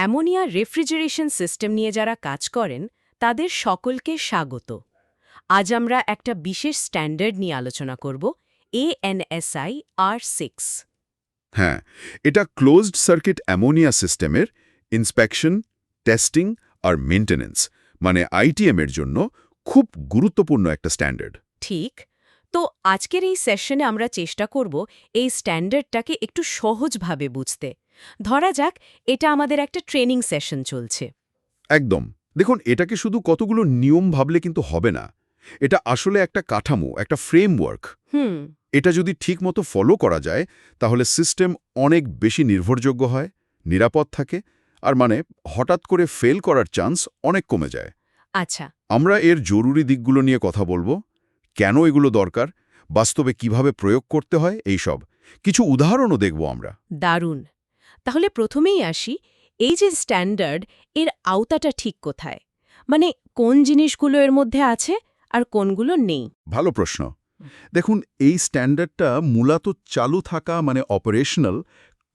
Ammonia refrigeration system নিয়ে যারা কাজ করেন তাদের সকলকে স্বাগত। আজ আমরা একটা বিশেষ স্ট্যান্ডার্ড নিয়ে আলোচনা করব এএনএসআই আর সিক্স। হ্যাঁ এটা ক্লোজড সার্কিট অ্যামোনিয়া সিস্টেমের ইন্সপেকশন টেস্টিং আর মেনটেনেন্স মানে আইটিএম এর জন্য খুব গুরুত্বপূর্ণ একটা স্ট্যান্ডার্ড। ঠিক তো আজকের এই সেশনে আমরা চেষ্টা করব এই স্ট্যান্ডার্ডটাকে একটু সহজভাবে বুঝতে। ধরা যাক এটা আমাদের একটা ট্রেনিং সেশন চলছে। একদম। দেখুন এটাকে শুধু কতগুলো নিয়ম ভাবলে কিন্তু হবে না। এটা আসলে একটা কাঠামো একটা ফ্রেমওয়ার্ক। হুম। এটা যদি ঠিকমতো ফলো করা যায় তাহলে সিস্টেম অনেক বেশি নির্ভরযোগ্য হয় নিরাপদ থাকে আর মানে হঠাৎ করে ফেল করার চান্স অনেক কমে যায়। আচ্ছা। আমরা এর জরুরি দিকগুলো নিয়ে কথা বলব। কেন এগুলো দরকার? বাস্তবে কীভাবে প্রয়োগ করতে হয়? এইসব কিছু উদাহরণও দেখব আমরা। দারুণ। তাহলে প্রথমেই আসি এই যে স্ট্যান্ডার্ড এর আওতাটা ঠিক কোথায়? মানে কোন জিনিসগুলো এর মধ্যে আছে আর কোনগুলো নেই? ভালো প্রশ্ন। দেখুন এই স্ট্যান্ডার্ডটা মূলত চালু থাকা মানে অপারেশনাল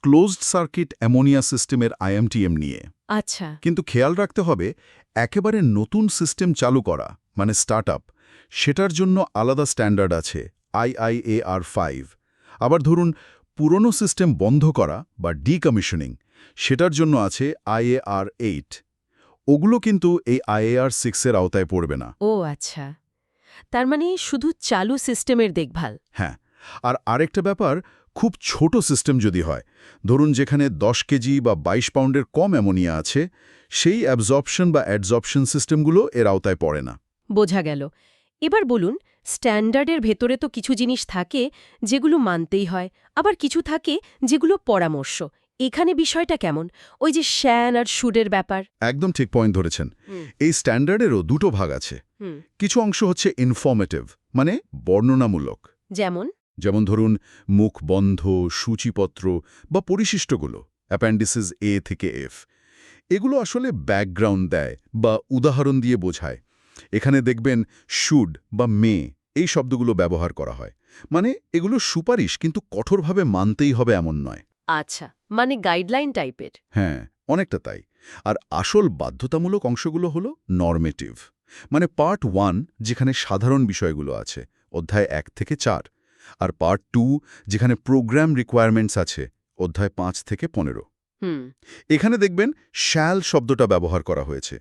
ক্লোজড সার্কিট অ্যামোনিয়া সিস্টেমের আইএমটিএম নিয়ে। আচ্ছা। কিন্তু খেয়াল রাখতে হবে একেবারে নতুন সিস্টেম চালু করা মানে স্টার্টআপ সেটার জন্য আলাদা স্ট্যান্ডার্ড আছে আইআইএআর ফাইভ। আবার ধরুন পুরনো সিস্টেম বন্ধ করা বা ডিকমিশনিং সেটার জন্য আছে আইএআর এইট। ওগুলো কিন্তু এই আইএআর সিক্সের আওতায় পড়বে না। ও আচ্ছা। তার মানে শুধু চালু সিস্টেমের দেখভাল? হ্যাঁ আর আরেকটা ব্যাপার খুব ছোট সিস্টেম যদি হয় ধরুন যেখানে 10 কেজি বা ২২ পাউন্ডের কম অ্যামোনিয়া আছে সেই অ্যাবজর্পশন বা অ্যাডজর্পশন সিস্টেমগুলো এর আওতায় পড়ে না। বোঝা গেল। এবার বলুন স্ট্যান্ডার্ডের ভেতরে তো কিছু জিনিস থাকে যেগুলো মানতেই হয় আবার কিছু থাকে যেগুলো পরামর্শ। এখানে বিষয়টা কেমন? ওই যে শ্যান আর সুরের ব্যাপার। একদম ঠিক পয়েন্ট ধরেছেন। এই স্ট্যান্ডার্ডেরও দুটো ভাগ আছে। কিছু অংশ হচ্ছে ইনফর্মেটিভ মানে বর্ণনামূলক। যেমন? যেমন ধরুন মুখ বন্ধ সূচিপত্র বা পরিশিষ্টগুলো অ্যাপেন্ডিসিস এ থেকে এফ এগুলো আসলে ব্যাকগ্রাউন্ড দেয় বা উদাহরণ দিয়ে বোঝায়। এখানে দেখবেন শুড বা মে এই শব্দগুলো ব্যবহার করা হয়। মানে এগুলো সুপারিশ কিন্তু কঠোরভাবে মানতেই হবে এমন নয়। আচ্ছা মানে গাইডলাইন টাইপের হ্যাঁ অনেকটা তাই। আর আসল বাধ্যতামূলক অংশগুলো হলো নরমেটিভ মানে পার্ট ওয়ান যেখানে সাধারণ বিষয়গুলো আছে অধ্যায় এক থেকে চার। আর পার্ট টু যেখানে প্রোগ্রাম রিকোয়ারমেন্টস আছে অধ্যায় পাঁচ থেকে পনেরো। হুম। এখানে দেখবেন শ্যাল শব্দটা ব্যবহার করা হয়েছে।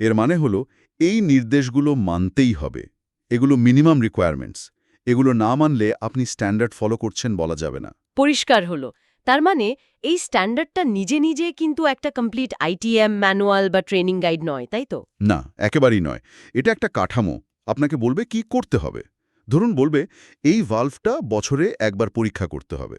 এর মানে হলো এই নির্দেশগুলো মানতেই হবে। এগুলো মিনিমাম রিকোয়ারমেন্টস এগুলো না মানলে আপনি স্ট্যান্ডার্ড ফলো করছেন বলা যাবে না। পরিষ্কার হলো। তার মানে এই স্ট্যান্ডার্ডটা নিজে নিজে কিন্তু একটা কমপ্লিট আইটিএম ম্যানুয়াল বা ট্রেনিং গাইড নয় তাই তো? না একেবারেই নয়। এটা একটা কাঠামো। আপনাকে বলবে কি করতে হবে। ধরুন বলবে এই ভাল্ভটা বছরে একবার পরীক্ষা করতে হবে।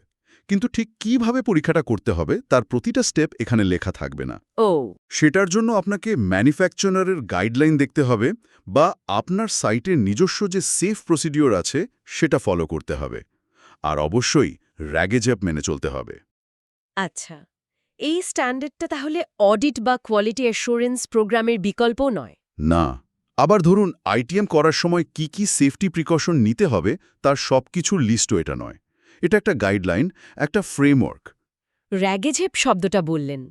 কিন্তু ঠিক কীভাবে পরীক্ষাটা করতে হবে তার প্রতিটা স্টেপ এখানে লেখা থাকবে না। ও। সেটার জন্য আপনাকে ম্যানুফ্যাকচারারের গাইডলাইন দেখতে হবে বা আপনার সাইটের নিজস্ব যে সেফ প্রসিডিওর আছে সেটা ফলো করতে হবে। আর অবশ্যই র্যাগেজ্যাপ মেনে চলতে হবে। আচ্ছা এই স্ট্যান্ডার্ডটা তাহলে অডিট বা কোয়ালিটি অ্যাসুরেন্স প্রোগ্রামের বিকল্প নয়? না। আবার ধরুন আইটিএম করার সময় কি কি সেফটি প্রিকশন নিতে হবে তার সবকিছুর লিস্টও এটা নয়। এটা একটা গাইডলাইন একটা ফ্রেমওয়ার্ক। র্যাগেজেপ শব্দটা বললেন।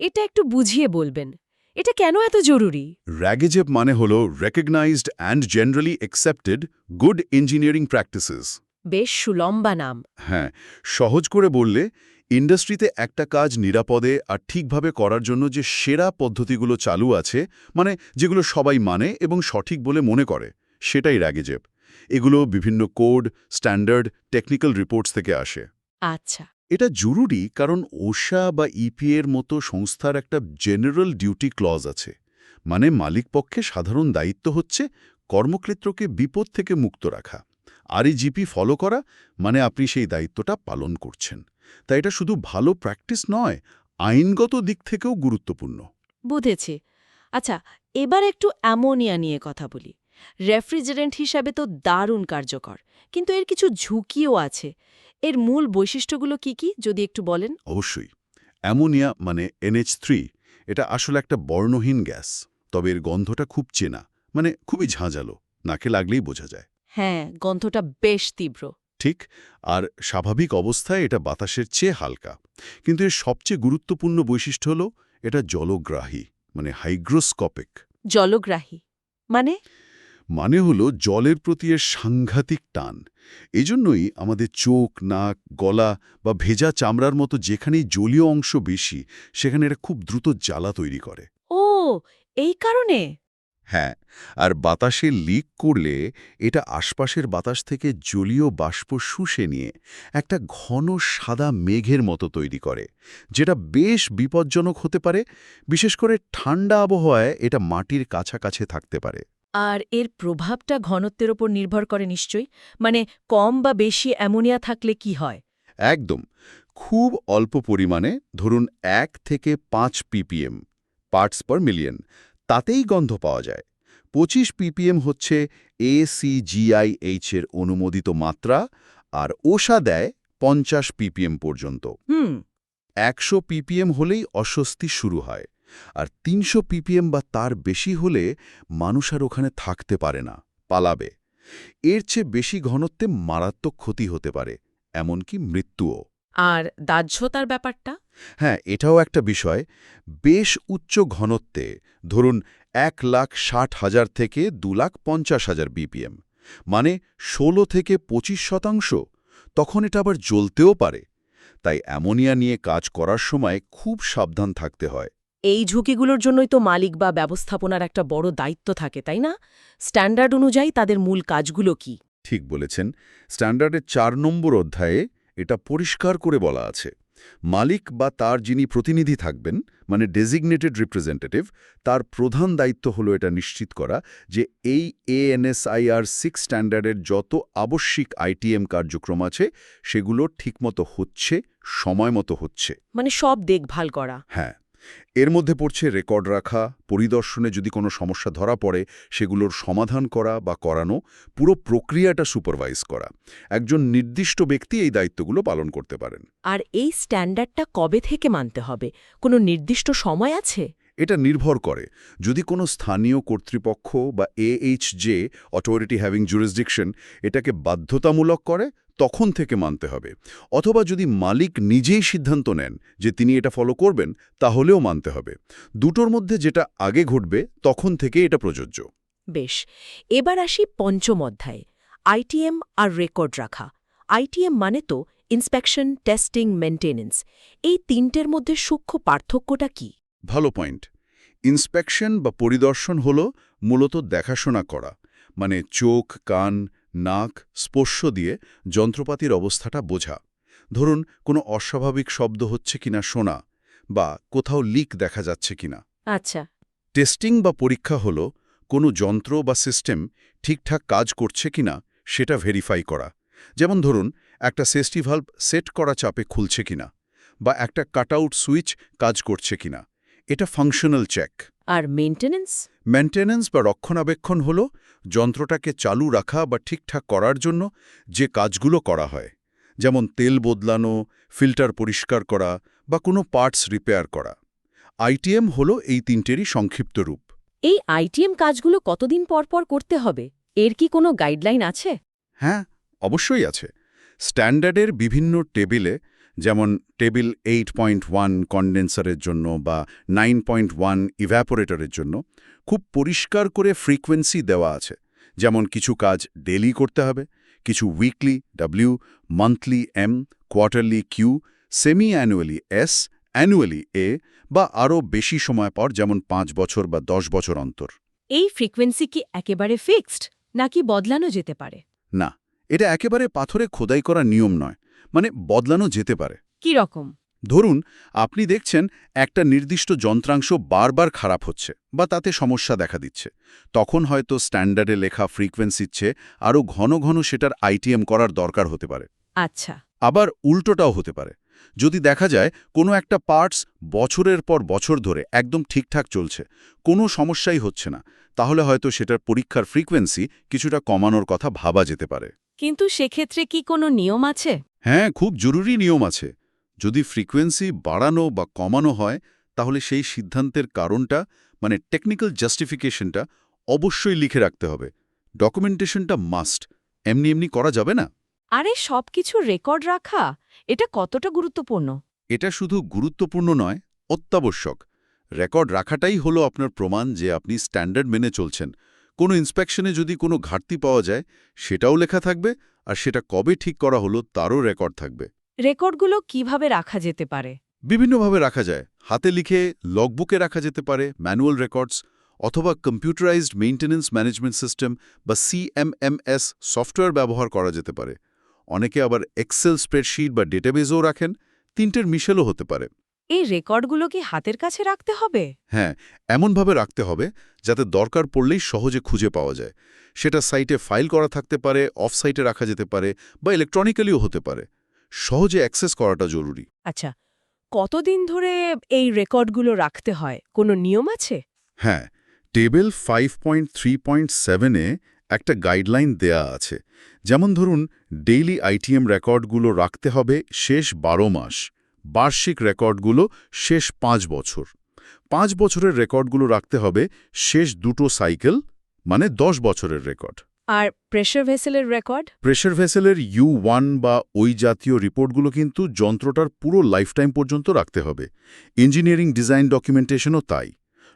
এটা একটু বুঝিয়ে বলবেন। এটা কেন এত জরুরি? র্যাগেজেপ মানে হল recognised and generally accepted good engineering practices বেশ সুলম্বা নাম। হ্যাঁ সহজ করে বললে ইন্ডাস্ট্রিতে একটা কাজ নিরাপদে আর ঠিকভাবে করার জন্য যে সেরা পদ্ধতিগুলো চালু আছে মানে যেগুলো সবাই মানে এবং সঠিক বলে মনে করে সেটাই র্যাগেজেপ এগুলো বিভিন্ন কোড স্ট্যান্ডার্ড টেকনিক্যাল রিপোর্টস থেকে আসে। আচ্ছা। এটা জরুরি কারণ ওষা বা ইপি এর মতো সংস্থার একটা জেনারেল ডিউটি ক্লজ আছে। মানে মালিকপক্ষে সাধারণ দায়িত্ব হচ্ছে কর্মক্ষেত্রকে বিপদ থেকে মুক্ত রাখা। আর এই জিপি ফলো করা মানে আপনি সেই দায়িত্বটা পালন করছেন। তাই এটা শুধু ভালো প্র্যাকটিস নয় আইনগত দিক থেকেও গুরুত্বপূর্ণ। বুঝেছি। আচ্ছা এবার একটু অ্যামোনিয়া নিয়ে কথা বলি। রেফ্রিজারেন্ট হিসাবে তো দারুণ কার্যকর কিন্তু এর কিছু ঝুঁকিও আছে। এর মূল বৈশিষ্ট্যগুলো কি কি যদি একটু বলেন? অবশ্যই। অ্যামোনিয়া মানে এনএইচ থ্রি এটা আসলে একটা বর্ণহীন গ্যাস তবে এর গন্ধটা খুব চেনা মানে খুবই ঝাঁঝালো নাকে লাগলেই বোঝা যায়। হ্যাঁ গন্ধটা বেশ তীব্র। ঠিক আর স্বাভাবিক অবস্থায় এটা বাতাসের চেয়ে হালকা কিন্তু এর সবচেয়ে গুরুত্বপূর্ণ বৈশিষ্ট্য হল এটা জলগ্রাহী মানে হাইগ্রোস্কোপিক। জলগ্রাহী মানে? মানে হলো জলের প্রতি এর সাংঘাতিক টান। এজন্যই আমাদের চোখ নাক গলা বা ভেজা চামড়ার মতো যেখানেই জলীয় অংশ বেশি সেখানে এটা খুব দ্রুত জ্বালা তৈরি করে। ও এই কারণে? হ্যাঁ আর বাতাসে লিক করলে এটা আশপাশের বাতাস থেকে জলীয় বাষ্প শুষে নিয়ে একটা ঘন সাদা মেঘের মতো তৈরি করে যেটা বেশ বিপজ্জনক হতে পারে বিশেষ করে ঠান্ডা আবহাওয়ায় এটা মাটির কাছাকাছি থাকতে পারে। আর এর প্রভাবটা ঘনত্বের ওপর নির্ভর করে নিশ্চয়ই। মানে কম বা বেশি অ্যামোনিয়া থাকলে কি হয়? একদম। খুব অল্প পরিমাণে ধরুন এক থেকে পাঁচ পিপিএম পার্টস পার মিলিয়ন তাতেই গন্ধ পাওয়া যায়। পঁচিশ পিপিএম হচ্ছে এসিজিআইএইচ এর অনুমোদিত মাত্রা আর ওষা দেয় পঞ্চাশ পিপিএম পর্যন্ত। হুম। একশো পিপিএম হলেই অস্বস্তি শুরু হয়। আর তিনশো পিপিএম বা তার বেশি হলে মানুষ আর ওখানে থাকতে পারে না পালাবে। এর চেয়ে বেশি ঘনত্বে মারাত্মক ক্ষতি হতে পারে এমনকি মৃত্যুও। আর দাহ্যতার ব্যাপারটা? হ্যাঁ এটাও একটা বিষয়। বেশ উচ্চ ঘনত্বে ধরুন এক লাখ ষাট হাজার থেকে দু লাখ পঞ্চাশ হাজার বিপিএম মানে ১৬ থেকে ২৫ শতাংশ তখন এটা আবার জ্বলতেও পারে। তাই অ্যামোনিয়া নিয়ে কাজ করার সময় খুব সাবধান থাকতে হয়। এই ঝুঁকিগুলোর জন্যই তো মালিক বা ব্যবস্থাপনার একটা বড় দায়িত্ব থাকে তাই না? স্ট্যান্ডার্ড অনুযায়ী তাদের মূল কাজগুলো কি? ঠিক বলেছেন। স্ট্যান্ডার্ডের চার নম্বর অধ্যায়ে এটা পরিষ্কার করে বলা আছে। মালিক বা তার যিনি প্রতিনিধি থাকবেন মানে ডেজিগনেটেড রিপ্রেজেন্টেটিভ তার প্রধান দায়িত্ব হলো এটা নিশ্চিত করা যে এই এএনএসআইআর সিক্স স্ট্যান্ডার্ডের যত আবশ্যিক আইটিএম কার্যক্রম আছে সেগুলো ঠিকমতো হচ্ছে সময় মতো হচ্ছে। মানে সব দেখভাল করা। হ্যাঁ। এর মধ্যে পড়ছে রেকর্ড রাখা পরিদর্শনে যদি কোনো সমস্যা ধরা পড়ে সেগুলোর সমাধান করা বা করানো পুরো প্রক্রিয়াটা সুপারভাইজ করা। একজন নির্দিষ্ট ব্যক্তি এই দায়িত্বগুলো পালন করতে পারেন। আর এই স্ট্যান্ডার্ডটা কবে থেকে মানতে হবে? কোনো নির্দিষ্ট সময় আছে? এটা নির্ভর করে। যদি কোনো স্থানীয় কর্তৃপক্ষ বা H AHJ authority having jurisdiction এটাকে বাধ্যতামূলক করে তখন থেকে মানতে হবে। অথবা যদি মালিক নিজেই সিদ্ধান্ত নেন যে তিনি এটা ফলো করবেন তাহলেও মানতে হবে। দুটোর মধ্যে যেটা আগে ঘটবে তখন থেকে এটা প্রযোজ্য। বেশ এবার আসি পঞ্চম অধ্যায়ে। আইটিএম আর রেকর্ড রাখা। আইটিএম মানে তো ইন্সপেকশন টেস্টিং মেনটেনেন্স এই তিনটের মধ্যে সূক্ষ্ম পার্থক্যটা কি? ভালো পয়েন্ট ইন্সপেকশন বা পরিদর্শন হল মূলত দেখাশোনা করা। মানে চোখ কান নাক স্পর্শ দিয়ে যন্ত্রপাতির অবস্থাটা বোঝা। ধরুন কোনো অস্বাভাবিক শব্দ হচ্ছে কিনা শোনা বা কোথাও লিক দেখা যাচ্ছে কিনা। আচ্ছা। টেস্টিং বা পরীক্ষা হল কোনো যন্ত্র বা সিস্টেম ঠিকঠাক কাজ করছে কিনা সেটা ভেরিফাই করা। যেমন ধরুন একটা সেফটি ভাল্ব সেট করা চাপে খুলছে কিনা বা একটা কাটআউট সুইচ কাজ করছে কিনা। এটা ফাংশনাল চেক। আর মেনটেনেন্স মেনটেন্যান্স বা রক্ষণাবেক্ষণ হল যন্ত্রটাকে চালু রাখা বা ঠিকঠাক করার জন্য যে কাজগুলো করা হয়। যেমন তেল বদলানো ফিল্টার পরিষ্কার করা বা কোনো পার্টস রিপেয়ার করা। আইটিএম হল এই তিনটেরই সংক্ষিপ্ত রূপ। এই আইটিএম কাজগুলো কতদিন পর পর করতে হবে? এর কি কোনো গাইডলাইন আছে? হ্যাঁ অবশ্যই আছে। স্ট্যান্ডার্ডের বিভিন্ন টেবিলে যেমন টেবিল এইট পয়েন্ট ওয়ান কন্ডেন্সারের জন্য বা নাইন পয়েন্ট ওয়ান ইভ্যাপোরেটরের জন্য খুব পরিষ্কার করে ফ্রিকোয়েন্সি দেওয়া আছে। যেমন কিছু কাজ ডেলি করতে হবে কিছু weekly W monthly M quarterly Q semi annually S annually A বা আরও বেশি সময় পর যেমন পাঁচ বছর বা দশ বছর অন্তর। এই ফ্রিকোয়েন্সি কি একেবারে ফিক্সড নাকি বদলানো যেতে পারে? না এটা একেবারে পাথরে খোদাই করা নিয়ম নয়। মানে বদলানো যেতে পারে। কি রকম? ধরুন আপনি দেখছেন একটা নির্দিষ্ট যন্ত্রাংশ বারবার খারাপ হচ্ছে বা তাতে সমস্যা দেখা দিচ্ছে। তখন হয়তো স্ট্যান্ডার্ডে লেখা ফ্রিকোয়েন্সির চেয়ে আরও ঘন ঘন সেটার আইটিএম করার দরকার হতে পারে। আচ্ছা। আবার উল্টোটাও হতে পারে। যদি দেখা যায় কোনো একটা পার্টস বছরের পর বছর ধরে একদম ঠিকঠাক চলছে কোনো সমস্যাই হচ্ছে না তাহলে হয়তো সেটার পরীক্ষার ফ্রিকোয়েন্সি কিছুটা কমানোর কথা ভাবা যেতে পারে। কিন্তু সেক্ষেত্রে কি কোনো নিয়ম আছে? হ্যাঁ খুব জরুরি নিয়ম আছে। যদি ফ্রিকোয়েন্সি বাড়ানো বা কমানো হয় তাহলে সেই সিদ্ধান্তের কারণটা মানে টেকনিক্যাল জাস্টিফিকেশনটা অবশ্যই লিখে রাখতে হবে। ডকুমেন্টেশনটা মাস্ট। এমনি এমনি করা যাবে না? আরে সবকিছু রেকর্ড রাখা এটা কতটা গুরুত্বপূর্ণ? এটা শুধু গুরুত্বপূর্ণ নয় অত্যাবশ্যক। রেকর্ড রাখাটাই হলো আপনার প্রমাণ যে আপনি স্ট্যান্ডার্ড মেনে চলছেন। কোনো ইন্সপেকশনে যদি কোনো ঘাটতি পাওয়া যায় সেটাও লেখা থাকবে আর সেটা কবে ঠিক করা হলো তারও রেকর্ড থাকবে। রেকর্ডগুলো কীভাবে রাখা যেতে পারে? বিভিন্নভাবে রাখা যায়। হাতে লিখে লগবুকে রাখা যেতে পারে ম্যানুয়াল রেকর্ডস অথবা কম্পিউটারাইজড মেইনটেন্যান্স ম্যানেজমেন্ট সিস্টেম বা সিএমএমএস সফটওয়্যার ব্যবহার করা যেতে পারে। অনেকে আবার এক্সেল স্প্রেডশিট বা ডেটাবেজও রাখেন তিনটের মিশেলও হতে পারে। এই রেকর্ডগুলো কি হাতের কাছে রাখতে হবে? হ্যাঁ এমনভাবে রাখতে হবে যাতে দরকার পড়লেই সহজে খুঁজে পাওয়া যায়। সেটা সাইটে ফাইল করা থাকতে পারে অফ সাইটে রাখা যেতে পারে বা ইলেকট্রনিক্যালিও হতে পারে। সহজে অ্যাক্সেস করাটা জরুরি। আচ্ছা কতদিন ধরে এই রেকর্ডগুলো রাখতে হয়? কোনো নিয়ম আছে? হ্যাঁ table five point three point সেভেনে একটা গাইডলাইন দেয়া আছে। যেমন ধরুন ডেইলি আইটিএম রেকর্ডগুলো রাখতে হবে শেষ বারো মাস। বার্ষিক রেকর্ডগুলো শেষ পাঁচ বছর। পাঁচ বছরের রেকর্ডগুলো রাখতে হবে শেষ দুটো সাইকেল মানে দশ বছরের রেকর্ড। আর প্রেশার ভেসেলের রেকর্ড? প্রেশার ভেসেলের ইউ ওয়ান বা ওই জাতীয় রিপোর্টগুলো কিন্তু যন্ত্রটার পুরো লাইফটাইম পর্যন্ত রাখতে হবে। ইঞ্জিনিয়ারিং ডিজাইন ডকুমেন্টেশনও তাই।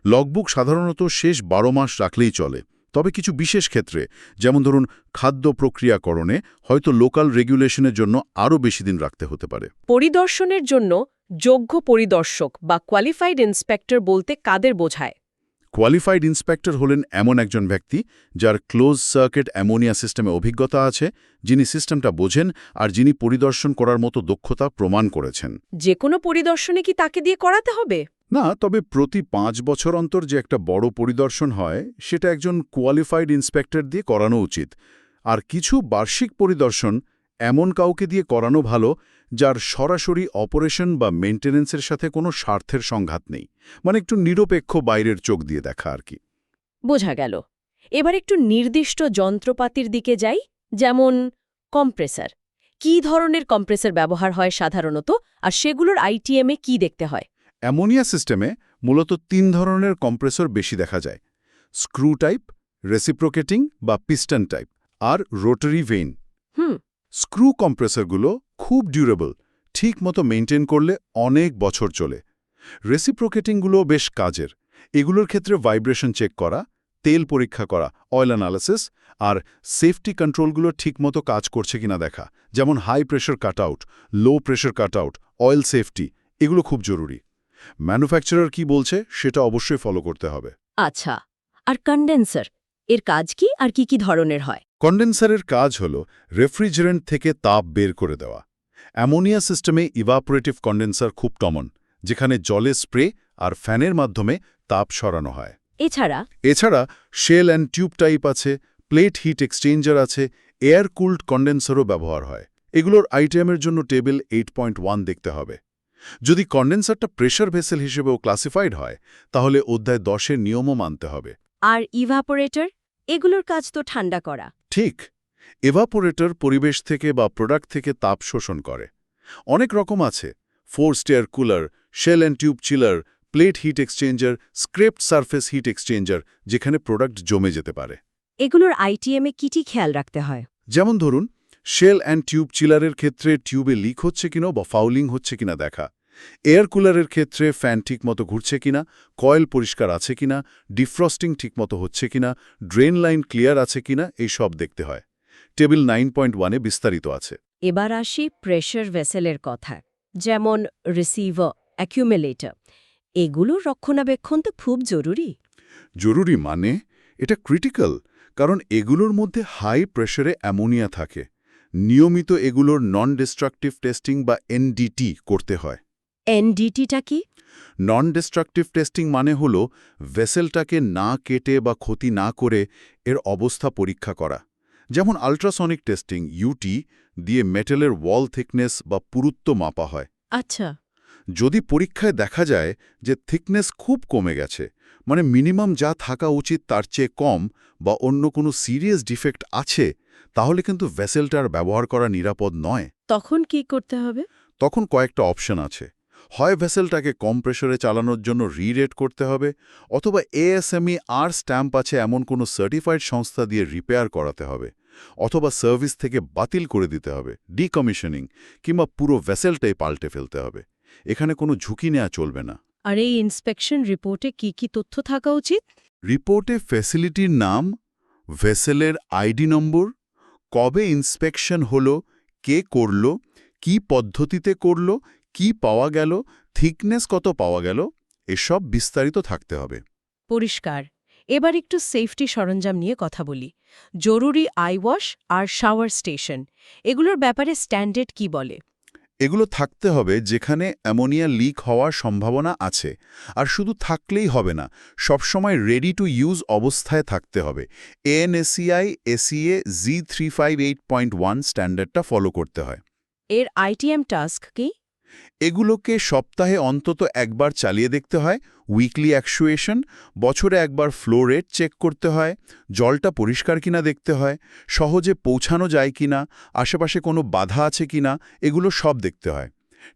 লগবুক সাধারণত শেষ বারো মাস রাখলেই চলে। তবে কিছু বিশেষ ক্ষেত্রে যেমন ধরুন খাদ্য প্রক্রিয়াকরণে হয়তো লোকাল রেগুলেশনের জন্য আরও বেশি দিন রাখতে হতে পারে। পরিদর্শনের জন্য যোগ্য পরিদর্শক বা কোয়ালিফাইড ইন্সপেক্টর বলতে কাদের বোঝায়? কোয়ালিফাইড ইন্সপেক্টর হলেন এমন একজন ব্যক্তি যার ক্লোজ সার্কিট অ্যামোনিয়া সিস্টেমে অভিজ্ঞতা আছে যিনি সিস্টেমটা বোঝেন আর যিনি পরিদর্শন করার মতো দক্ষতা প্রমাণ করেছেন। যে কোনো পরিদর্শনে কি তাকে দিয়ে করাতে হবে? না, তবে প্রতি পাঁচ বছর অন্তর যে একটা বড় পরিদর্শন হয়, সেটা একজন কোয়ালিফাইড ইন্সপেক্টর দিয়ে করানো উচিত। আর কিছু বার্ষিক পরিদর্শন এমন কাউকে দিয়ে করানো ভালো, যার সরাসরি অপারেশন বা মেনটেন্যান্সের সাথে কোনো স্বার্থের সংঘাত নেই। মানে একটু নিরপেক্ষ বাইরের চোখ দিয়ে দেখা আর কি। বোঝা গেল। এবার একটু নির্দিষ্ট যন্ত্রপাতির দিকে যাই, যেমন কম্প্রেসার কী ধরনের কম্প্রেসার ব্যবহার হয় সাধারণত, আর সেগুলোর আইটিএমে কি দেখতে হয়? অ্যামোনিয়া সিস্টেমে মূলত তিন ধরনের কম্প্রেসর বেশি দেখা যায় স্ক্রু টাইপ রেসিপ্রোকেটিং বা পিস্টন টাইপ আর রোটারি ভেইন। হুম। স্ক্রু কম্প্রেসরগুলো খুব ডিউরেবল ঠিক মতো মেনটেন করলে অনেক বছর চলে। রেসিপ্রোকেটিংগুলো বেশ কাজের এগুলোর ক্ষেত্রে ভাইব্রেশন চেক করা তেল পরীক্ষা করা অয়েল অ্যানালিসিস আর সেফটি কন্ট্রোলগুলো ঠিকমতো কাজ করছে কিনা দেখা যেমন high pressure cutout low pressure cutout oil safety এগুলো খুব জরুরি। ম্যানুফ্যাকচারার কি বলছে সেটা অবশ্যই ফলো করতে হবে। আচ্ছা আর কন্ডেন্সার এর কাজ কি আর কি কি ধরনের হয়? কন্ডেন্সারের কাজ হল রেফ্রিজারেন্ট থেকে তাপ বের করে দেওয়া। অ্যামোনিয়া সিস্টেমে ইভাপোরেটিভ কন্ডেন্সার খুব কমন যেখানে জলে স্প্রে আর ফ্যানের মাধ্যমে তাপ সরানো হয়। এছাড়া? এছাড়া শেল অ্যান্ড টিউব টাইপ আছে প্লেট হিট এক্সচেঞ্জার আছে এয়ার কুলড কন্ডেন্সারও ব্যবহার হয়। এগুলোর আইটেমের জন্য টেবিল এইট পয়েন্ট ওয়ান দেখতে হবে। যদি কন্ডেন্সারটা প্রেশার ভেসেল হিসেবেও ক্লাসিফাইড হয় তাহলে অধ্যায় দশের নিয়মও মানতে হবে। আর ইভাপোরেটর এগুলোর কাজ তো ঠান্ডা করা। ঠিক। এভাপোরেটর পরিবেশ থেকে বা প্রোডাক্ট থেকে তাপ শোষণ করে। অনেক রকম আছে। Forced stair cooler shell and tube chiller plate heat exchanger scraped surface heat exchanger যেখানে প্রোডাক্ট জমে যেতে পারে। এগুলোর আইটিএমে কি কি খেয়াল রাখতে হয়? যেমন ধরুন শেল অ্যান্ড টিউব চিলারের ক্ষেত্রে টিউবে লিক হচ্ছে কিনা বা ফাউলিং হচ্ছে কিনা দেখা। এয়ার কুলারের ক্ষেত্রে ফ্যান ঠিকমতো ঘুরছে কিনা কয়েল পরিষ্কার আছে কিনা ডিফ্রস্টিং ঠিকমতো হচ্ছে কিনা ড্রেন লাইন ক্লিয়ার আছে কিনা এই সব দেখতে হয়। টেবিল নাইন পয়েন্ট ওয়ানে বিস্তারিত আছে। এবার আসি প্রেশার ভেসেলের কথা যেমন রিসিভার অ্যাকিউমুলেটর। এগুলোর রক্ষণাবেক্ষণ তো খুব জরুরি। জরুরি মানে এটা ক্রিটিক্যাল কারণ এগুলোর মধ্যে হাই প্রেশারে অ্যামোনিয়া থাকে। নিয়মিত এগুলোর নন ডিস্ট্রাকটিভ টেস্টিং বা এনডিটি করতে হয়। এনডিটিটা কি? নন ডিস্ট্রাকটিভ টেস্টিং মানে হল ভেসেলটাকে না কেটে বা ক্ষতি না করে এর অবস্থা পরীক্ষা করা। যেমন আল্ট্রাসনিক টেস্টিং ইউটি দিয়ে মেটেলের ওয়াল থিকনেস বা পুরুত্ব মাপা হয়। আচ্ছা। যদি পরীক্ষায় দেখা যায় যে থিকনেস খুব কমে গেছে মানে মিনিমাম যা থাকা উচিত তার চেয়ে কম বা অন্য কোনো সিরিয়াস ডিফেক্ট আছে তাহলে কিন্তু ভেসেলটার ব্যবহার করা নিরাপদ নয়। তখন কি করতে হবে? তখন কয়েকটা অপশন আছে। হয় ভেসেলটাকে কম প্রেশারে চালানোর জন্য রিরেট করতে হবে অথবা এএসএমই আর স্ট্যাম্প আছে এমন কোনো সার্টিফাইড সংস্থা দিয়ে রিপেয়ার করাতে হবে অথবা সার্ভিস থেকে বাতিল করে দিতে হবে ডিকমিশনিং কিংবা পুরো ভেসেলটাই পাল্টে ফেলতে হবে। এখানে কোনো ঝুঁকি নেওয়া চলবে না। আর এই ইন্সপেকশন রিপোর্টে কি কি তথ্য থাকা উচিত? রিপোর্টে ফ্যাসিলিটির নাম ভেসেলের আইডি নম্বর কবে ইন্সপেকশন হলো, কে করল, কি পদ্ধতিতে করল, কি পাওয়া গেল, থিকনেস কত পাওয়া গেল, এসব বিস্তারিত থাকতে হবে। পরিষ্কার। এবার একটু সেফটি সরঞ্জাম নিয়ে কথা বলি। জরুরি আইওয়াশ আর শাওয়ার স্টেশন। এগুলোর ব্যাপারে স্ট্যান্ডার্ড কি বলে? এগুলো থাকতে হবে যেখানে অ্যামোনিয়া লিক হওয়ার সম্ভাবনা আছে। আর শুধু থাকলেই হবে না, সবসময় রেডি টু ইউজ অবস্থায় থাকতে হবে। ANSI ACA G three five eight point one স্ট্যান্ডার্ডটা follow করতে হয়। এর আইটিএম টাস্ক কি? এগুলোকে সপ্তাহে অন্তত একবার চালিয়ে দেখতে হয় উইকলি অ্যাকচুয়েশন বছরে একবার ফ্লো রেট চেক করতে হয় জলটা পরিষ্কার কিনা দেখতে হয় সহজে পৌঁছানো যায় কিনা আশেপাশে কোনো বাধা আছে কিনা এগুলো সব দেখতে হয়।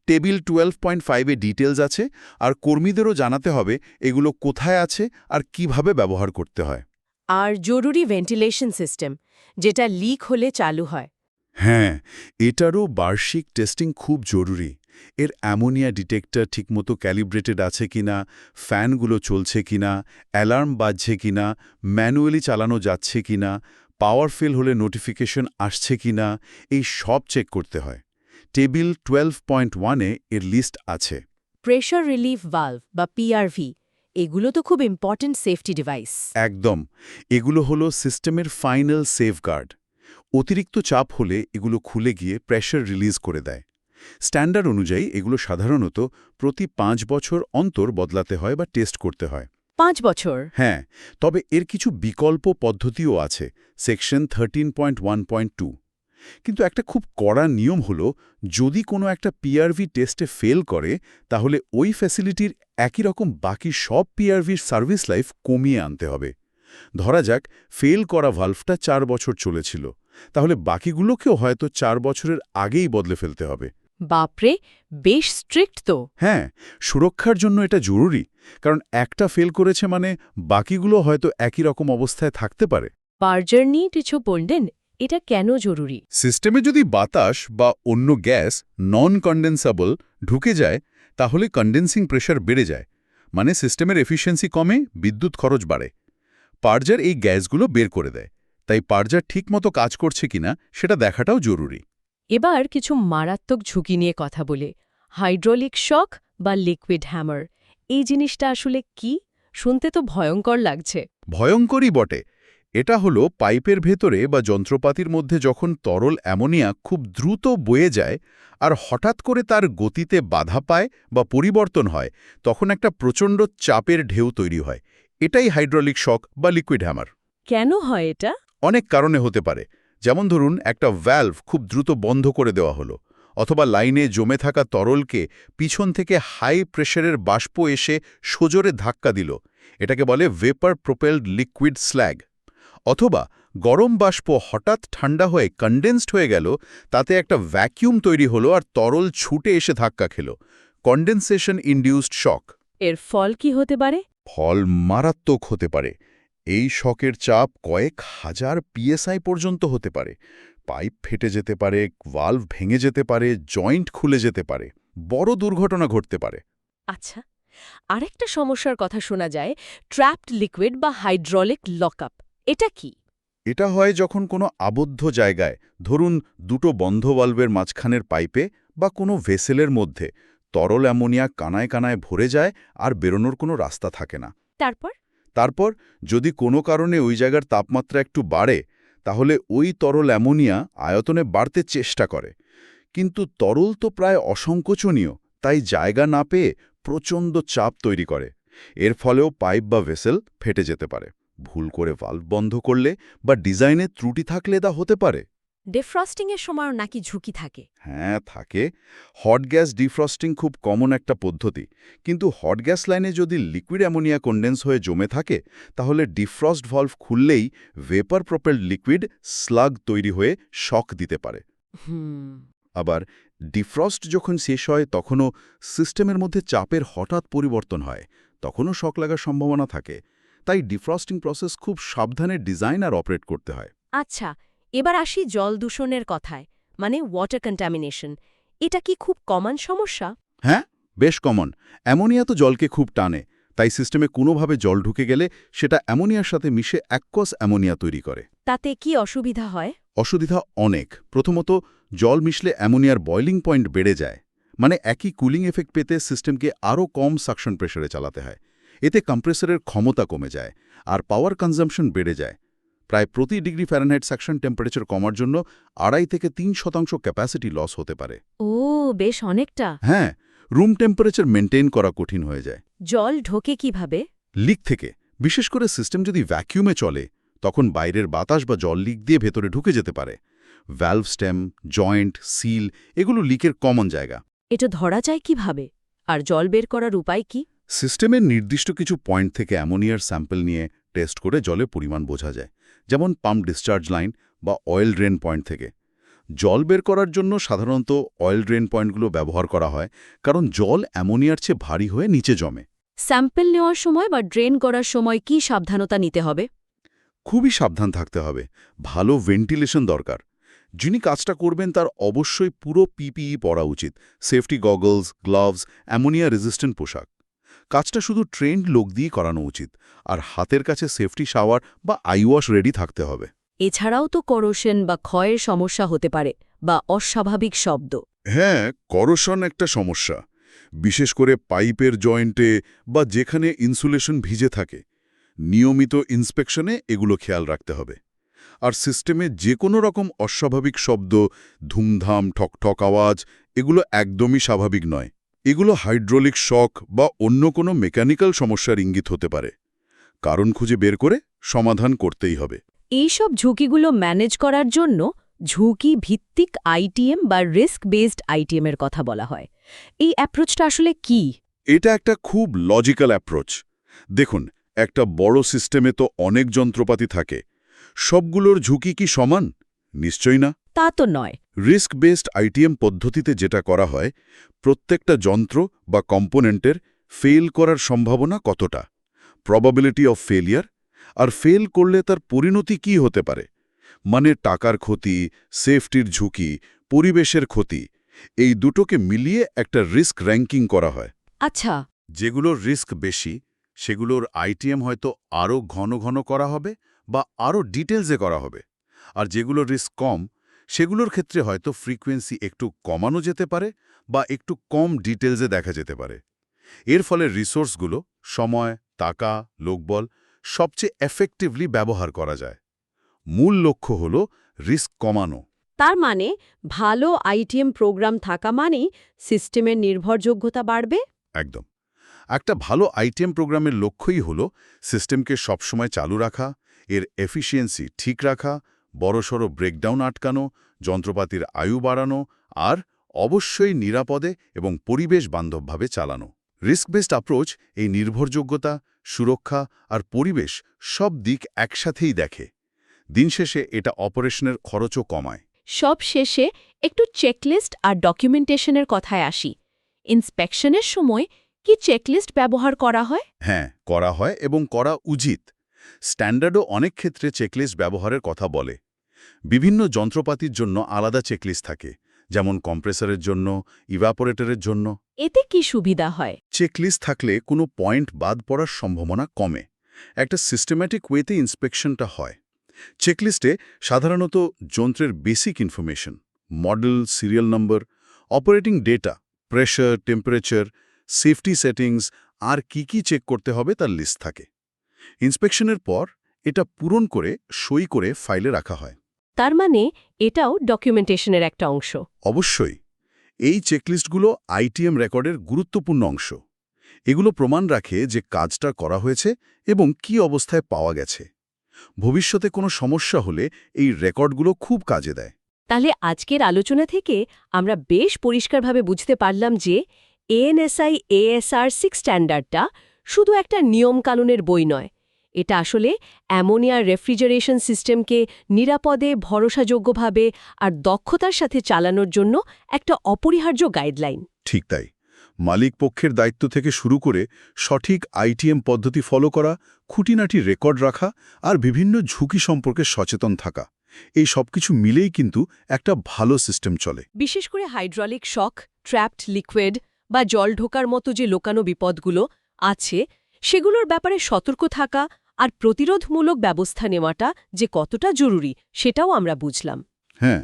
টেবিল টুয়েলভ পয়েন্ট ফাইভে ডিটেলস আছে আর কর্মীদেরও জানাতে হবে এগুলো কোথায় আছে আর কীভাবে ব্যবহার করতে হয়। আর জরুরি ভেন্টিলেশন সিস্টেম যেটা লিক হলে চালু হয়। হ্যাঁ এটারও বার্ষিক টেস্টিং খুব জরুরি। এর অ্যামোনিয়া ডিটেক্টর ঠিকমতো ক্যালিব্রেটেড আছে কিনা ফ্যানগুলো চলছে কিনা অ্যালার্ম বাজছে কিনা ম্যানুয়ালি চালানো যাচ্ছে কিনা পাওয়ার ফেল হলে নোটিফিকেশন আসছে কিনা এই সব চেক করতে হয়। টেবিল টুয়েলভ পয়েন্ট ওয়ানে এর লিস্ট আছে। প্রেশার রিলিফ ভালভ বা পিআরভি এগুলো তো খুব ইম্পর্ট্যান্ট সেফটি ডিভাইস। একদম। এগুলো হলো সিস্টেমের ফাইনাল সেফগার্ড। অতিরিক্ত চাপ হলে এগুলো খুলে গিয়ে প্রেশার রিলিজ করে দেয়। স্ট্যান্ডার্ড অনুযায়ী এগুলো সাধারণত প্রতি পাঁচ বছর অন্তর বদলাতে হয় বা টেস্ট করতে হয়। পাঁচ বছর? হ্যাঁ তবে এর কিছু বিকল্প পদ্ধতিও আছে section thirteen point one point two. কিন্তু একটা খুব কড়া নিয়ম হল যদি কোনো একটা পিআরভি টেস্টে ফেল করে তাহলে ওই ফ্যাসিলিটির একই রকম বাকি সব পিআরভির সার্ভিস লাইফ কমিয়ে আনতে হবে। ধরা যাক ফেল করা ভাল্ভটা চার বছর চলেছিল তাহলে বাকিগুলোকেও হয়তো চার বছরের আগেই বদলে ফেলতে হবে। বাপরে বেশ স্ট্রিক্ট তো। হ্যাঁ সুরক্ষার জন্য এটা জরুরি কারণ একটা ফেল করেছে মানে বাকিগুলো হয়তো একই রকম অবস্থায় থাকতে পারে। পার্জার নিয়ে কিছু বললেন এটা কেন জরুরি? সিস্টেমে যদি বাতাস বা অন্য গ্যাস নন কন্ডেন্সাবল ঢুকে যায় তাহলে কন্ডেন্সিং প্রেশার বেড়ে যায় মানে সিস্টেমের এফিসিয়েন্সি কমে বিদ্যুৎ খরচ বাড়ে। পার্জার এই গ্যাসগুলো বের করে দেয় তাই পার্জার ঠিকমতো কাজ করছে কিনা সেটা দেখাটাও জরুরি। এবার কিছু মারাত্মক ঝুঁকি নিয়ে কথা বলে। হাইড্রোলিক শক বা লিকুইড হ্যামার এই জিনিসটা আসলে কি? শুনতে তো ভয়ঙ্কর লাগছে। ভয়ঙ্করই বটে। এটা হলো পাইপের ভেতরে বা যন্ত্রপাতির মধ্যে যখন তরল অ্যামোনিয়া খুব দ্রুত বয়ে যায় আর হঠাৎ করে তার গতিতে বাধা পায় বা পরিবর্তন হয় তখন একটা প্রচণ্ড চাপের ঢেউ তৈরি হয়। এটাই হাইড্রোলিক শক বা লিকুইড হ্যামার। কেন হয় এটা? অনেক কারণে হতে পারে। যেমন ধরুন একটা ভ্যালভ খুব দ্রুত বন্ধ করে দেওয়া হলো অথবা লাইনে জমে থাকা তরলকে পিছন থেকে হাই প্রেশারের বাষ্প এসে সোজরে ধাক্কা দিল এটাকে বলে ভেপার প্রোপেলড লিকুইড স্ল্যাগ অথবা গরম বাষ্প হঠাৎ ঠান্ডা হয়ে কন্ডেন্সড হয়ে গেল তাতে একটা ভ্যাকিউম তৈরি হলো আর তরল ছুটে এসে ধাক্কা খেল কন্ডেনসেশন ইনডিউসড শক এর ফল কি হতে পারে? ফল মারাত্মক হতে পারে এই শকের চাপ কয়েক হাজার পিএসআই পর্যন্ত হতে পারে। পাইপ ফেটে যেতে পারে ভাল্ভ ভেঙে যেতে পারে জয়েন্ট খুলে যেতে পারে বড় দুর্ঘটনা ঘটতে পারে। আচ্ছা আরেকটা সমস্যার কথা শোনা যায় ট্র্যাপড লিকুইড বা হাইড্রোলিক লকআপ এটা কি? এটা হয় যখন কোনো আবদ্ধ জায়গায় ধরুন দুটো বন্ধ ভাল্বের মাঝখানের পাইপে বা কোনো ভেসেলের মধ্যে তরল অ্যামোনিয়া কানায় কানায় ভরে যায় আর বেরোনোর কোনো রাস্তা থাকে না। তারপর? তারপর যদি কোনো কারণে ওই জায়গার তাপমাত্রা একটু বাড়ে, তাহলে ওই তরল অ্যামোনিয়া আয়তনে বাড়তে চেষ্টা করে। কিন্তু তরল তো প্রায় অসংকোচনীয়, তাই জায়গা না পেয়ে প্রচণ্ড চাপ তৈরি করে। এর ফলেও পাইপ বা ভেসেল ফেটে যেতে পারে। ভুল করে ভাল্ভ বন্ধ করলে বা ডিজাইনে ত্রুটি থাকলে তা হতে পারে। ডেফ্রস্টিংয়ের সময়ও নাকি ঝুঁকি থাকে। হ্যাঁ থাকে। হট গ্যাস ডিফ্রস্টিং খুব কমন একটা পদ্ধতি। কিন্তু হট গ্যাস লাইনে যদি লিকুইড অ্যামোনিয়া কন্ডেন্স হয়ে জমে থাকে তাহলে ডিফ্রস্ট ভলভ খুললেই ভেপার প্রপেলড লিকুইড স্লাগ তৈরি হয়ে শক দিতে পারে। হুম। আবার ডিফ্রস্ট যখন শেষ হয় তখনও সিস্টেমের মধ্যে চাপের হঠাৎ পরিবর্তন হয়। তখনও শক লাগার সম্ভাবনা থাকে। তাই ডিফ্রস্টিং প্রসেস খুব সাবধানে ডিজাইন আর অপারেট করতে হয়। আচ্ছা এবার আসি জল দূষণের কথায় মানে ওয়াটার কন্টামিনেশন এটা কি খুব কমন সমস্যা? হ্যাঁ বেশ কমন অ্যামোনিয়া তো জলকে খুব টানে তাই সিস্টেমে কোনোভাবে জল ঢুকে গেলে সেটা অ্যামোনিয়ার সাথে মিশে অ্যাকোয়াস অ্যামোনিয়া তৈরি করে। তাতে কি অসুবিধা হয়? অসুবিধা অনেক। প্রথমত জল মিশলে অ্যামোনিয়ার বয়লিং পয়েন্ট বেড়ে যায় মানে একই কুলিং এফেক্ট পেতে সিস্টেমকে আরও কম সাকশন প্রেশারে চালাতে হয়। এতে কম্প্রেসরের ক্ষমতা কমে যায় আর পাওয়ার কনজাম্পশন বেড়ে যায়। প্রায় প্রতি ডিগ্রি ফ্যারেনহাইট সেকশন টেম্পারেচার কমার জন্য আড়াই থেকে তিন শতাংশ ক্যাপাসিটি লস হতে পারে। ও বেশ অনেকটা। হ্যাঁ রুম টেম্পারেচার মেনটেন করা কঠিন হয়ে যায়। জল ঢোকে কীভাবে? লিক থেকে। বিশেষ করে সিস্টেম যদি ভ্যাকিউমে চলে তখন বাইরের বাতাস বা জল লিক দিয়ে ভেতরে ঢুকে যেতে পারে। ভ্যালভ স্টেম জয়েন্ট সিল এগুলো লিকের কমন জায়গা। এটা ধরা যায় কীভাবে? আর জল বের করার উপায় কি? সিস্টেমের নির্দিষ্ট কিছু পয়েন্ট থেকে অ্যামোনিয়ার স্যাম্পল নিয়ে টেস্ট করে জলের পরিমাণ বোঝা যায়। যেমন পাম্প ডিসচার্জ লাইন বা অয়েল ড্রেন পয়েন্ট থেকে। জল বের করার জন্য সাধারণত অয়েল ড্রেন পয়েন্টগুলো ব্যবহার করা হয় কারণ জল অ্যামোনিয়ার চেয়ে ভারী হয়ে নিচে জমে। স্যাম্পল নেওয়ার সময় বা ড্রেন করার সময় কি সাবধানতা নিতে হবে? খুবই সাবধান থাকতে হবে ভালো ভেন্টিলেশন দরকার। যিনি কাজটা করবেন তার অবশ্যই পুরো পিপিই পরা উচিত safety goggles gloves ammonia resistant পোশাক। কাজটা শুধু ট্রেন্ড লোক দিয়ে করানো উচিত আর হাতের কাছে সেফটি শাওয়ার বা আইওয়াশ রেডি থাকতে হবে। এছাড়াও তো করোশন বা ক্ষয়ের সমস্যা হতে পারে বা অস্বাভাবিক শব্দ। হ্যাঁ করোশন একটা সমস্যা। বিশেষ করে পাইপের জয়েন্টে বা যেখানে ইনসুলেশন ভিজে থাকে। নিয়মিত ইন্সপেকশনে এগুলো খেয়াল রাখতে হবে। আর সিস্টেমে যে কোনো রকম অস্বাভাবিক শব্দ ধুমধাম ঠকঠক আওয়াজ এগুলো একদমই স্বাভাবিক নয়। এগুলো হাইড্রোলিক শক বা অন্য কোনো মেকানিক্যাল সমস্যার ইঙ্গিত হতে পারে। কারণ খুঁজে বের করে সমাধান করতেই হবে। এইসব ঝুঁকিগুলো ম্যানেজ করার জন্য ঝুঁকি ভিত্তিক আইটিএম বা রিস্ক বেসড আইটিএম এর কথা বলা হয়। এই অ্যাপ্রোচটা আসলে কি? এটা একটা খুব লজিক্যাল অ্যাপ্রোচ। দেখুন একটা বড় সিস্টেমে তো অনেক যন্ত্রপাতি থাকে। সবগুলোর ঝুঁকি কি সমান? নিশ্চয়ই না। তা তো নয়। রিস্ক বেসড আইটিএম পদ্ধতিতে যেটা করা হয় প্রত্যেকটা যন্ত্র বা কম্পোনেন্টের ফেল করার সম্ভাবনা কতটা? প্রবাবিলিটি অফ ফেলিয়ার আর ফেল করলে তার পরিণতি কি হতে পারে? মানে টাকার ক্ষতি সেফটির ঝুঁকি পরিবেশের ক্ষতি এই দুটোকে মিলিয়ে একটা রিস্ক র্যাঙ্কিং করা হয়। আচ্ছা। যেগুলোর রিস্ক বেশি সেগুলোর আইটিএম হয়তো আরও ঘন ঘন করা হবে বা আরও ডিটেলসে করা হবে। আর যেগুলোর রিস্ক কম সেগুলোর ক্ষেত্রে হয়তো ফ্রিকোয়েন্সি একটু কমানো যেতে পারে বা একটু কম ডিটেলসে দেখা যেতে পারে। এর ফলে রিসোর্সগুলো সময় টাকা লোকবল সবচেয়ে এফেক্টিভলি ব্যবহার করা যায়। মূল লক্ষ্য হল রিস্ক কমানো। তার মানে ভালো আইটিএম প্রোগ্রাম থাকা মানেই সিস্টেমের নির্ভরযোগ্যতা বাড়বে? একদম। একটা ভালো আইটেম প্রোগ্রামের লক্ষ্যই হল সিস্টেমকে সবসময় চালু রাখা এর এফিসিয়েন্সি ঠিক রাখা বড়সড় ব্রেকডাউন আটকানো যন্ত্রপাতির আয়ু বাড়ানো আর অবশ্যই নিরাপদে এবং পরিবেশ বান্ধবভাবে চালানো। রিস্ক বেসড অ্যাপ্রোচ এই নির্ভরযোগ্যতা সুরক্ষা আর পরিবেশ সব দিক একসাথেই দেখে। দিন শেষে এটা অপারেশনের খরচও কমায়। সব শেষে একটু চেকলিস্ট আর ডকুমেন্টেশনের কথায় আসি। ইন্সপেকশনের সময় কি চেকলিস্ট ব্যবহার করা হয়? হ্যাঁ করা হয় এবং করা উচিত। স্ট্যান্ডার্ডও অনেক ক্ষেত্রে চেকলিস্ট ব্যবহারের কথা বলে। বিভিন্ন যন্ত্রপাতির জন্য আলাদা চেকলিস্ট থাকে যেমন কম্প্রেসরের জন্য ইভাপোরেটরের জন্য। এতে কি সুবিধা হয়? চেকলিস্ট থাকলে কোনো পয়েন্ট বাদ পড়ার সম্ভাবনা কমে। একটা সিস্টেম্যাটিক ওয়েতে ইন্সপেকশনটা হয়। চেকলিস্টে সাধারণত যন্ত্রের basic information model serial number operating data pressure temperature safety settings আর কি কি চেক করতে হবে তার লিস্ট থাকে। ইন্সপেকশনের পর এটা পূরণ করে সই করে ফাইলে রাখা হয়। তার মানে এটাও ডকুমেন্টেশনের একটা অংশ। অবশ্যই। এই চেকলিস্টগুলো আইটিএম রেকর্ডের গুরুত্বপূর্ণ অংশ। এগুলো প্রমাণ রাখে যে কাজটা করা হয়েছে এবং কি অবস্থায় পাওয়া গেছে। ভবিষ্যতে কোনো সমস্যা হলে এই রেকর্ডগুলো খুব কাজে দেয়। তাহলে আজকের আলোচনা থেকে আমরা বেশ পরিষ্কারভাবে বুঝতে পারলাম যে এএনএসআই এএসআর সিক্স স্ট্যান্ডার্ডটা শুধু একটা নিয়মকানুনের বই নয় এটা আসলে অ্যামোনিয়া রেফ্রিজারেশন সিস্টেমকে নিরাপদে ভরসাযোগ্যভাবে আর দক্ষতার সাথে চালানোর জন্য একটা অপরিহার্য গাইডলাইন। ঠিক তাই। মালিক পক্ষের দায়িত্ব থেকে শুরু করে সঠিক আইটিএম পদ্ধতি ফলো করা খুঁটিনাটি রেকর্ড রাখা আর বিভিন্ন ঝুঁকি সম্পর্কে সচেতন থাকা। এই সবকিছু মিলেই কিন্তু একটা ভালো সিস্টেম চলে। বিশেষ করে হাইড্রলিক শক ট্র্যাপড লিকুইড বা জল ঢোকার মতো যে লোকানো বিপদগুলো আছে সেগুলোর ব্যাপারে সতর্ক থাকা আর প্রতিরোধমূলক ব্যবস্থা নেওয়াটা যে কতটা জরুরি সেটাও আমরা বুঝলাম। হ্যাঁ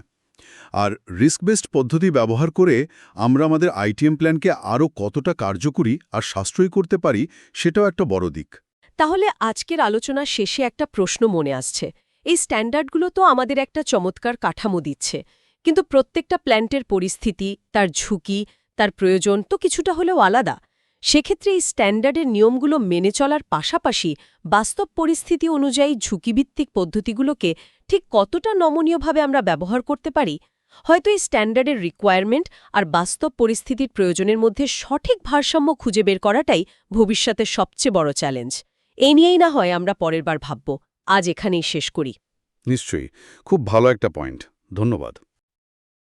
আর রিস্ক বেসড পদ্ধতি ব্যবহার করে আমরা আমাদের আইটিএম প্ল্যানকে আরও কতটা কার্যকরী আর সাশ্রয়ী করতে পারি সেটাও একটা বড় দিক। তাহলে আজকের আলোচনার শেষে একটা প্রশ্ন মনে আসছে। এই স্ট্যান্ডার্ডগুলো তো আমাদের একটা চমৎকার কাঠামো দিচ্ছে কিন্তু প্রত্যেকটা প্ল্যান্টের পরিস্থিতি তার ঝুঁকি তার প্রয়োজন তো কিছুটা হলেও আলাদা। সেক্ষেত্রে এই স্ট্যান্ডার্ডের নিয়মগুলো মেনে চলার পাশাপাশি বাস্তব পরিস্থিতি অনুযায়ী ঝুঁকিভিত্তিক পদ্ধতিগুলোকে ঠিক কতটা নমনীয়ভাবে আমরা ব্যবহার করতে পারি? হয়তো এই স্ট্যান্ডার্ডের রিকোয়ারমেন্ট আর বাস্তব পরিস্থিতির প্রয়োজনের মধ্যে সঠিক ভারসাম্য খুঁজে বের করাটাই ভবিষ্যতের সবচেয়ে বড় চ্যালেঞ্জ এই নিয়েই না হয় আমরা পরের বার ভাবব। আজ এখানেই শেষ করি। নিশ্চয়ই। খুব ভালো একটা পয়েন্ট ধন্যবাদ।